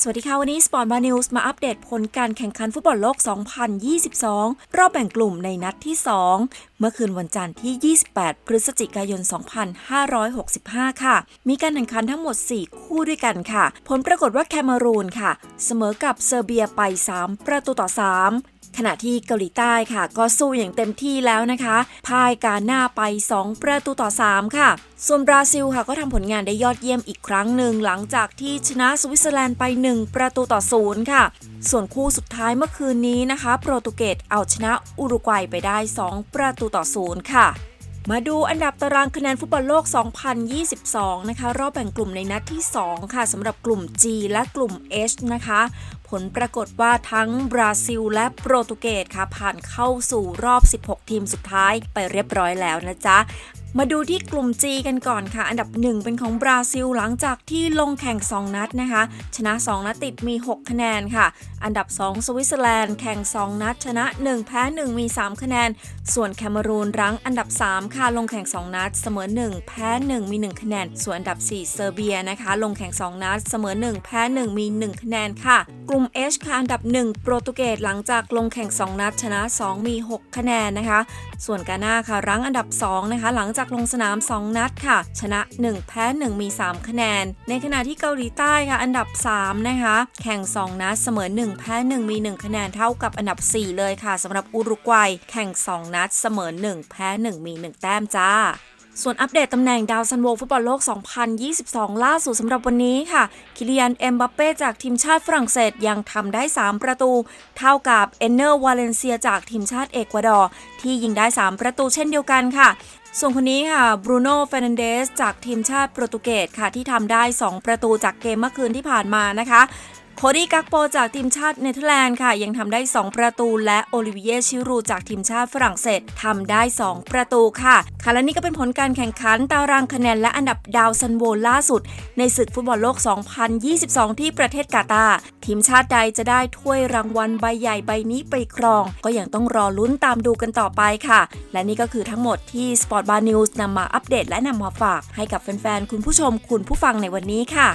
สวัสดีค่ะ วันนี้สปอร์ตบานิวส์มาอัปเดตผลการแข่งขันฟุตบอลโลก 2022 รอบแบ่งกลุ่มในนัดที่ 2 เมื่อคืนวันจันทร์ที่ 28 พฤศจิกายน 2565 ค่ะ มีการแข่งขันทั้งหมด 4 คู่ด้วยกันค่ะ ผลปรากฏว่าแคมารูนค่ะ เสมอกับเซอร์เบียไป 3 ประตูต่อ 3 ขณะที่เกาหลีใต้ค่ะ ก็สู้อย่างเต็มที่แล้วนะคะพ่ายกาหน้าไป 2 ประตูต่อ 3 ค่ะ ส่วนบราซิลค่ะก็ทำผลงานได้ยอดเยี่ยมอีกครั้งหนึ่งหลังจากที่ชนะสวิตเซอร์แลนด์ไป 1 ประตูต่อ0ค่ะ ส่วนคู่สุดท้ายเมื่อคืนนี้นะคะ โปรตุเกสเอาชนะอุรุกวัยไปได้ 2 ประตูต่อ0ค่ะ มาดูอันดับตารางคะแนนฟุตบอลโลก 2022 นะคะ รอบแบ่งกลุ่มในนัดที่ 2 ค่ะสำหรับกลุ่ม G และกลุ่ม H นะคะ ผลปรากฏว่าทั้งบราซิลและโปรตุเกสค่ะ ผ่านเข้าสู่รอบ 16 ทีมสุดท้ายไปเรียบร้อยแล้วนะจ๊ะ มาดูที่กลุ่ม G กันก่อนค่ะ อันดับ 1 เป็นของบราซิลหลังจากที่ลงแข่ง 2 นัดนะคะ ชนะ 2 นัดติดมี 6 คะแนนค่ะ อันดับ 2 สวิตเซอร์แลนด์แข่ง 2 นัด ชนะ 1 แพ้ 1 มี 3 คะแนน ส่วนแคเมรูนรั้งอันดับ 3 ค่ะลงแข่ง 2 นัด เสมอ 1 แพ้ 1 มี 1 คะแนน ส่วนอันดับ 4 เซอร์เบียนะคะ ลงแข่ง 2 นัด เสมอ 1 แพ้ 1 มี 1 คะแนนค่ะ กลุ่ม H ค่ะอันดับ 1 โปรตุเกสหลังจากลงแข่ง 2 นัด ชนะ 2 มี 6 คะแนนนะคะ ส่วนกาหน้าค่ะรั้งอันดับ 2 นะคะ หลังจากจากลงสนาม 2 นัดค่ะ ชนะ 1 แพ้ 1 มี 3 คะแนน ในขณะที่เกาหลีใต้ค่ะ อันดับ 3 นะคะ แข่ง 2 นัดเสมอ 1 แพ้ 1 มี 1 คะแนนเท่ากับอันดับ 4 เลยค่ะสำหรับอุรุกวัย แข่ง 2 นัดเสมอ 1 แพ้ 1 มี 1 แต้มจ้า ส่วนอัปเดตตำแหน่งดาวซันโวฟุตบอลโลก 2022 ล่าสุดสำหรับวันนี้ค่ะ คิลิยัน เอ็มบัปเป้จากทีมชาติฝรั่งเศสยังทำได้ 3 ประตู เท่ากับเอนเนอร์วาเลนเซียจากทีมชาติเอกวาดอร์ ที่ยิงได้ 3 ประตูเช่นเดียวกันค่ะ ส่วนคนนี้ค่ะบรูโน่เฟรนันเดสจากทีมชาติโปรตุเกสค่ะที่ทำได้ 2 ประตูจากเกมเมื่อคืนที่ผ่านมานะคะ โคดี้กักโปจากทีมชาติเนเธอร์แลนด์ค่ะ ยังทำได้ 2 ประตูและโอลิเวียชิรูจากทีมชาติฝรั่งเศสทำได้ 2 ประตูค่ะค่ะและนี่ก็เป็นผลการแข่งขันตารางคะแนนและอันดับดาวซันโวล่าสุด ในศึกฟุตบอลโลก 2022 ที่ประเทศกาตาร์ทีมชาติใดจะได้ถ้วยรางวัลใบใหญ่ใบนี้ไปครอง ก็ยังต้องรอลุ้นตามดูกันต่อไปค่ะ และนี่ก็คือทั้งหมดที่ Sport Bar News นำมาอัปเดตและนำมาฝาก ให้กับแฟนๆคุณผู้ชมคุณผู้ฟังในวันนี้ค่ะ